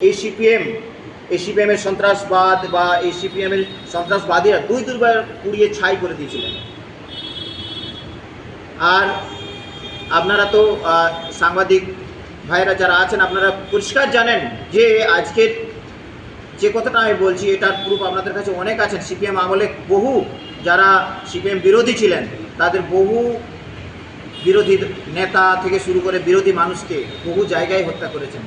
এই সিপিএম এই সিপিএমের সন্ত্রাসবাদ বা এই সিপিএমের সন্ত্রাসবাদীরা দুই দুইবার পুড়িয়ে ছাই করে দিয়েছিলেন। আর আপনারা তো সাংবাদিক ভাইরা যারা আছেন, আপনারা পরিষ্কার জানেন যে আজকের যে কথাটা আমি বলছি, এটার প্রুফ আপনাদের কাছে অনেক আছেন সিপিএম আমলে বহু যারা সিপিএম বিরোধী ছিলেন, তাদের বহু বিরোধী নেতা থেকে শুরু করে বিরোধী মানুষকে বহু জায়গায় হত্যা করেছেন।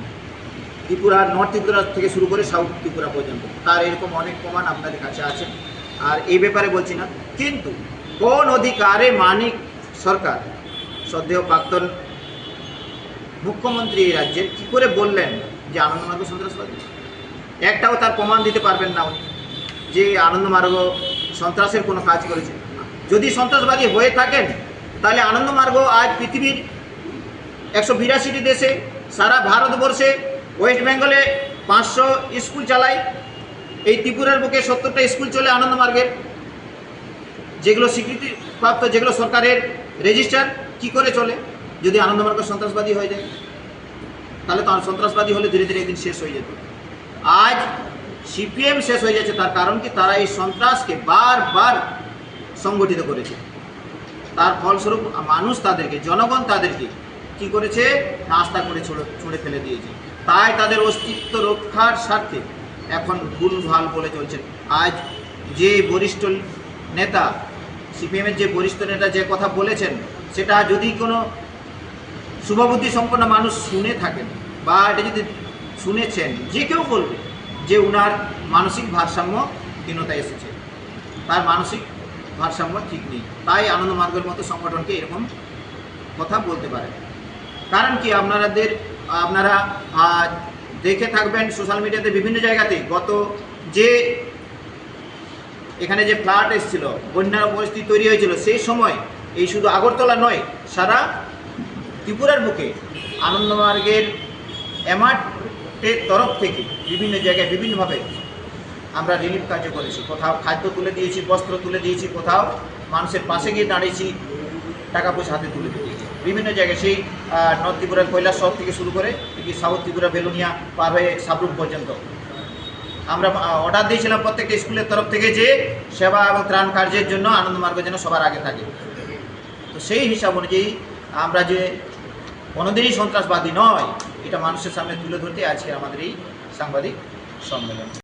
ত্রিপুরা নর্থ ত্রিপুরা থেকে শুরু করে সাউথ ত্রিপুরা পর্যন্ত। তার এরকম অনেক প্রমাণ আপনাদের কাছে আছে। আর এই ব্যাপারে বলছি না। কিন্তু কোন অধিকারে মানিক সরকার সদ্যেহ প্রাক্তন মুখ্যমন্ত্রী এই রাজ্যের কী করে বললেন যে আনন্দমার্গ সন্ত্রাসবাদী? একটাও তার প্রমাণ দিতে পারবেন না যে আনন্দমার্গ সন্ত্রাসের কোনো কাজ করেছে। যদি সন্ত্রাসবাদী হয়ে থাকেন, তাহলে আনন্দমার্গ আজ পৃথিবীর একশো বিরাশিটি দেশে, সারা ভারতবর্ষে ওয়েস্ট বেঙ্গলে পাঁচশো স্কুল চালায় এই ত্রিপুরার বুকে সত্তরটা স্কুল চলে আনন্দমার্গের যেগুলো স্বীকৃতিপ্রাপ্ত, যেগুলো সরকারের রেজিস্টার, কি করে চলে? যদি আনন্দমার্গ সন্ত্রাসবাদী হয়ে যায়, তাহলে তো সন্ত্রাসবাদী হলে ধীরে ধীরে একদিন শেষ হয়ে যেত। আজ সিপিএম শেষ হয়ে যাচ্ছে, তার কারণ কি? তারা এই সন্ত্রাসকে বারবার সংগঠিত করেছে। তার ফলস্বরূপ মানুষ তাদেরকে, জনগণ তাদেরকে কি করেছে? নাস্তা করে ছুঁড়ে ফেলে দিয়েছে। তাই তাদের অস্তিত্ব রক্ষার স্বার্থে এখন ভুলভাল বলে চলছে আজ যে বরিষ্ঠ নেতা সিপিএমের যে বরিষ্ঠ নেতা যে কথা বলেছেন, সেটা যদি কোনো শুভবুদ্ধি সম্পন্ন মানুষ শুনে থাকেন বা এটা যদি শুনেছেন, যে কেউ বলবে যে উনার মানসিক ভারসাম্য হীনতা এসেছে। তার মানসিক ভারসাম্য ঠিক নেই। তাই আনন্দ মার্গের মতো সংগঠনকে এরকম কথা বলতে পারে কারণ কি? আপনাদের আপনারা দেখে থাকবেন সোশ্যাল মিডিয়াতে বিভিন্ন জায়গাতে। গত যে এখানে যে ফ্লাড এসেছিল, বন্যার পরিস্থিতি তৈরি হয়েছিল, সেই সময় এই শুধু আগরতলা নয়, সারা ত্রিপুরার বুকে আনন্দমার্গের এমার্টের তরফ থেকে বিভিন্ন জায়গায় বিভিন্নভাবে আমরা রিলিফ কার্য করেছি। কোথাও খাদ্য তুলে দিয়েছি, বস্ত্র তুলে দিয়েছি, কোথাও মানুষের পাশে গিয়ে দাঁড়িয়েছি। টাকা পয়সা হাতে তুলে দিয়েছি বিভিন্ন জায়গায় সেই নর্থ ত্রিপুরার কৈলাসহর থেকে শুরু করে সাউথ ত্রিপুরা, বেলুনিয়া পার হয়ে সাবরুম পর্যন্ত। আমরা অর্ডার দিয়েছিলাম প্রত্যেকটা স্কুলের তরফ থেকে যে সেবা এবং ত্রাণ কার্যের জন্য আনন্দমার্গ যেন সবার আগে থাকে। তো সেই হিসাব অনুযায়ী আমরা যে কোনোদিনই সন্ত্রাসবাদী নয়, এটা মানুষের সামনে তুলে ধরতে আজকে আমাদের এই সাংবাদিক সম্মেলন।